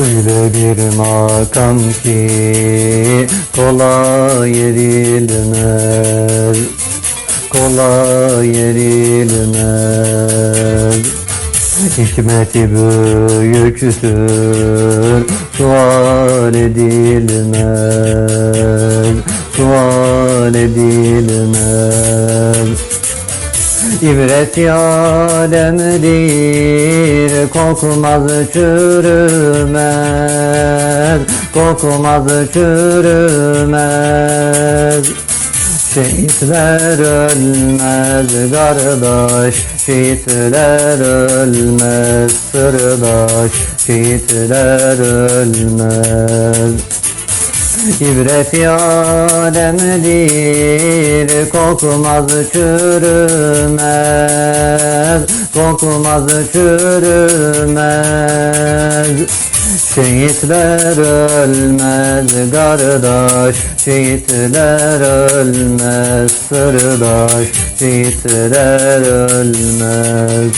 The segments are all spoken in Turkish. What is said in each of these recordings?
Öyle bir makam ki kolay erilmez Kolay erilmez Hikmeti büyüktür Sual edilmez Sual edilmez İbret alemdir kokmaz çürümez kokmaz çürümez. Şehitler ölmez kardeş Şehitler ölmez sırdaş Şehitler ölmez İbret alemdir kokmaz çürümez. Kokmaz çürümez. Şehitler ölmez kardeş Şehitler ölmez sırdaş Şehitler ölmez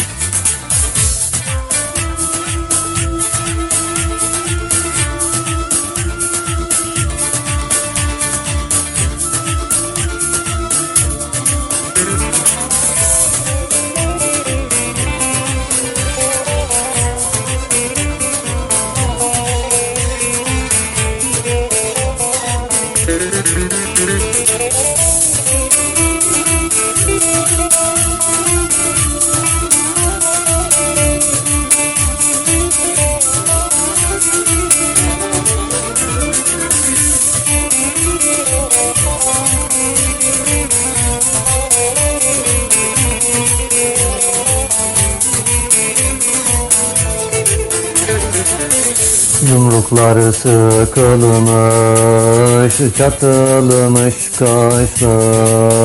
Yumrukları sıkılmış, çatılmış kaşlar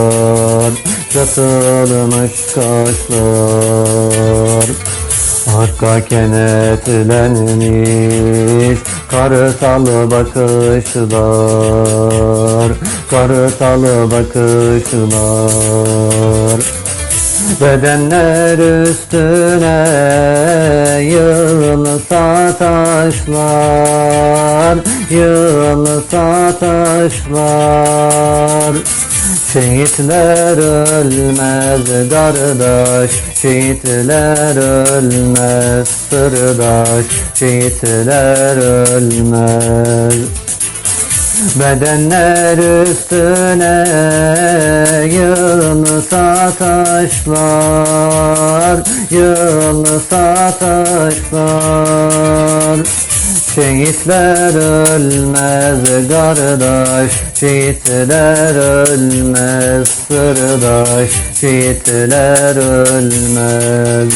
Çatılmış kaşlar. Hakka kenetlenmiş Kartal bakışlar Kartal bakışlar Bedenler üstüne yığılsa taşlar Yığılsa taşlar. Şehitler ölmez kardeş Şehitler ölmez sırdaş Şehitler ölmez Bedenler üstüne yığılsa taşlar Yığılsa taşlar Şehitler ölmez kardeş Şehitler ölmez sırdaş Şehitler ölmez